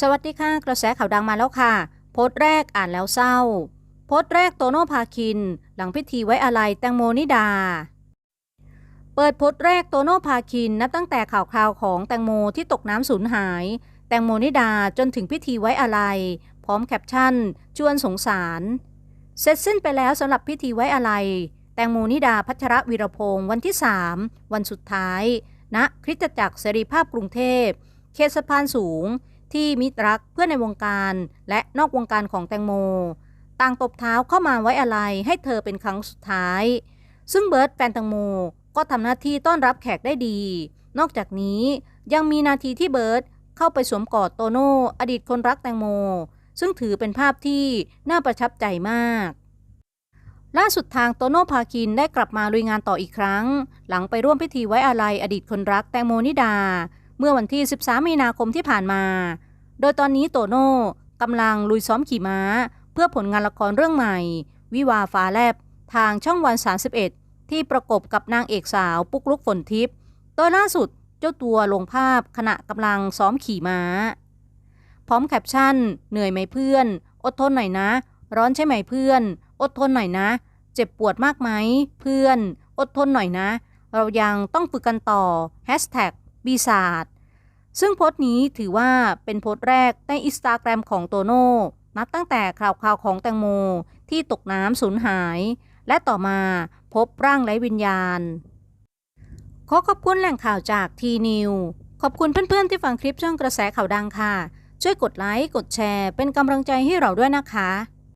สวัสดีค่ะ กระแสข่าวดังมาแล้วค่ะ โพสต์แรกอ่านแล้วเศร้า โพสต์แรกโตโน่พาคิน หลังพิธีไว้อาลัยแตงโมนิดา เปิดโพสต์แรกโตโน่พาคินนับตั้งแต่ข่าวคราวของแตงโมที่ตกน้ำสูญหาย แตงโมนิดาจนถึงพิธีไว้อาลัย พร้อมแคปชั่น ชวนสงสาร เสร็จสิ้นไปแล้วสำหรับพิธีไว้อาลัย แตงโมนิดาพัชรวีรพงศ์วันที่ 3 วันสุดท้ายณคริสตจักรเสรีภาพกรุงเทพเขตสะพานสูง ที่มิตรรักเพื่อนในวงการและนอกวงการของแตงโม ต่างตบเท้าเข้ามาไว้อาลัยให้เธอเป็นครั้งสุดท้าย ซึ่งเบิร์ตแฟนแตงโมก็ทำหน้าที่ต้อนรับแขกได้ดี นอกจากนี้ยังมีนาทีที่เบิร์ตเข้าไปสวมกอดโตโน่อดีตคนรักแตงโม ซึ่งถือเป็นภาพที่น่าประทับใจมาก ล่าสุดทางโตโน่พาคินได้กลับมาลุยงานต่ออีกครั้ง หลังไปร่วมพิธีไว้อาลัยอดีตคนรักแตงโมนิดา เมื่อวันที่ 13 มีนาคมที่ผ่านมา โดยตอนนี้โตโน่กำลังลุยซ้อมขี่ม้า เพื่อผลงานละครเรื่องใหม่ วิวาฟ้าแลบ ทางช่องวัน 31 ที่ประกบกับนางเอกสาวปุกลุกฝนทิพย์โดยล่าสุดเจ้าตัวลงภาพขณะกำลังซ้อมขี่ม้า พร้อมแคปชั่น เหนื่อยไหมเพื่อน อดทนหน่อยนะ ร้อนใช่ไหมเพื่อน อดทนหน่อยนะ เจ็บปวดมากไหมเพื่อน อดทนหน่อยนะ เรายังต้องฝึกกันต่อ Hashtag บีศาจ ซึ่งโพสต์นี้ถือว่าเป็นโพสต์แรกในอินสตาแกรมของโตโน่ นับตั้งแต่ข่าวข่าวของแตงโมที่ตกน้ำสูญหาย และต่อมาพบร่างไร้วิญญาณ ขอขอบคุณแหล่งข่าวจากทีนิวขอบคุณเพื่อนๆที่ฟังคลิปช่องกระแสข่าวดังค่ะ ช่วยกดไลค์ กดแชร์ เป็นกำลังใจให้เราด้วยนะคะ